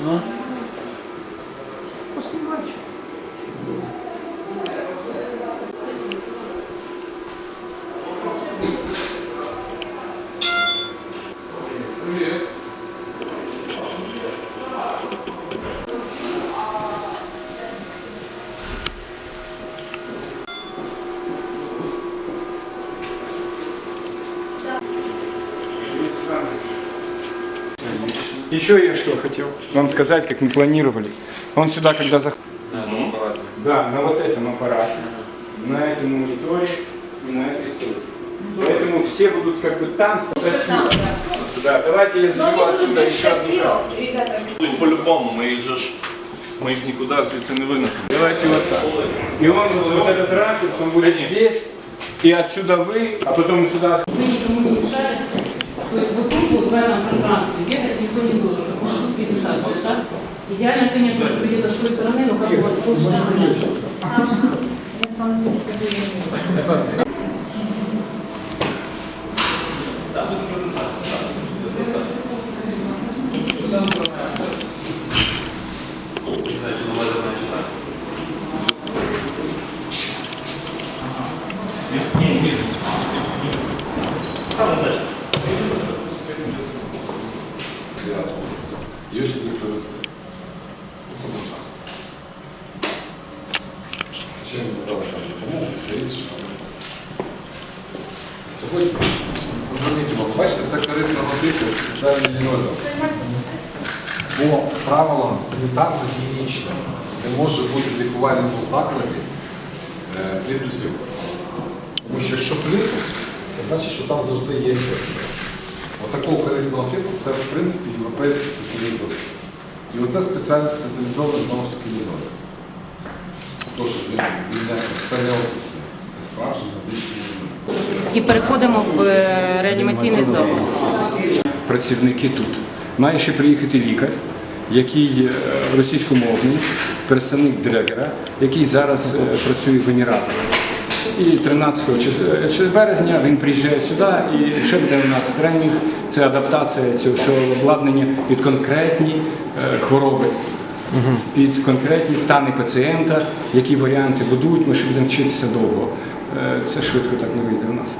Não. Possivelmente. Еще я что хотел вам сказать, как мы планировали. Он сюда, когда заходил, да, на вот этом аппарате, на этом мониторе и на этой стойке. Поэтому все будут как бы там стоять. Да, давайте я Но сделаю они будут отсюда без еще одну шкафирок, ребята. Ну, По-любому, ми їх же ж ми їх нікуди звідси не винесемо. Давайте вот так. И он, вот этот ракурс, он будет здесь, и отсюда вы, а потом сюда. Мы никому не мешаем. То есть вот тут, вот в этом пространстве бегать никто не должен, потому что тут презентация, да? Идеально, конечно, чтобы где-то с той стороны, но как у вас получится, не знаю. Її сюди привезли. Це можна. Ще не надали там все інше. Сьогодні, замітимо, бачите, це коритного типу спеціальний лінолеум. По правилам санітарно-гігієнічним не може бути лікувальному закладі е, плінтусів. Тому що якщо плінтус, це значить, що там завжди є інфекція. Отакого коритного типу це, в принципі, європейський стихійний досвід. І оце спеціально спеціалізований знову ж таки лінолеум. Тож це не офісний, це справжній медичний. І переходимо в е, реанімаційний зал. працівники тут. Має ще приїхати лікар, який е, російськомовний, представник Дрегера, який зараз е, працює в Еміратах. І 13 е, березня він приїжджає сюди і ще буде у нас тренінг, це адаптація цього всього обладнання під конкретні е, хвороби, під конкретні стани пацієнта, які варіанти будуть, ми ще будемо вчитися довго. Е, Це швидко так не вийде у нас.